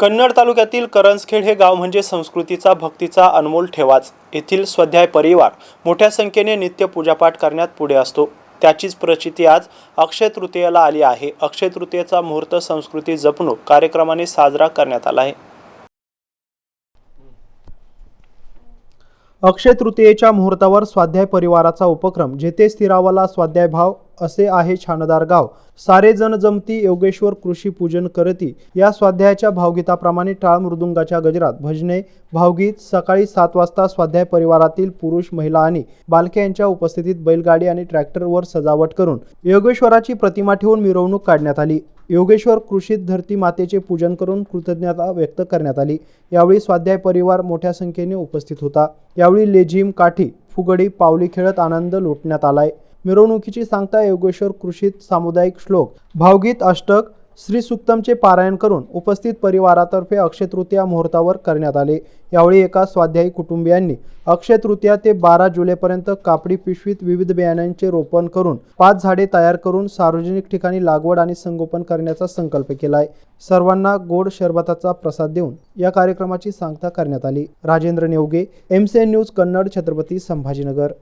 कन्नड तालुक्यातील करंजखेड हे गाव म्हणजे संस्कृतीचा भक्तीचा अनमोल ठेवाच. येथील स्वाध्याय परिवार मोठ्या संख्येने नित्य पूजापाठ करण्यात पुढे असतो. त्याचीच प्रचिती आज अक्षय तृतीयेला आली आहे. अक्षय तृतीयेचा मुहूर्त संस्कृती जपणूक कार्यक्रमाने साजरा करण्यात आला आहे. अक्षय तृतीयेच्या मुहूर्तावर स्वाध्याय परिवाराचा उपक्रम जेथे स्थिरावला स्वाध्याय भाव असे आहे छानदार गाव. सारे जण जमती योगेश्वर कृषी पूजन करती. या स्वाध्यायाच्या भावगीताप्रमाणे टाळ मृदुंगाच्या गजरात भजने भावगीत सकाळी सात वाजता स्वाध्याय परिवारातील पुरुष महिला आणि बालके यांच्या उपस्थितीत बैलगाडी आणि ट्रॅक्टरवर सजावट करून योगेश्वराची प्रतिमा ठेवून मिरवणूक काढण्यात आली. योगेश्वर कृषीत धरती मातेचे पूजन करून कृतज्ञता व्यक्त करण्यात आली. यावेळी स्वाध्याय परिवार मोठ्या संख्येने उपस्थित होता. यावेळी लेझिम काठी फुगडी पावली खेळत आनंद लुटण्यात आलाय. मिरवणुकीची सांगता योगेश्वर कृषीत सामुदायिक श्लोक भावगीत अष्टक श्री सुक्तमचे पारायण करून उपस्थित परिवारातर्फे अक्षय तृतीया मुहूर्तावर करण्यात आले. यावेळी एका स्वाध्यायी कुटुंबियांनी अक्षय तृतीया ते बारा जुलैपर्यंत कापडी पिशवीत विविध बियाण्यांचे रोपण करून पाच झाडे तयार करून सार्वजनिक ठिकाणी लागवड आणि संगोपन करण्याचा संकल्प केलाय. सर्वांना गोड शरबताचा प्रसाद देऊन या कार्यक्रमाची सांगता करण्यात आली. Rajendra Nevage M news Kannad Chhatrapati Sambhajinagar.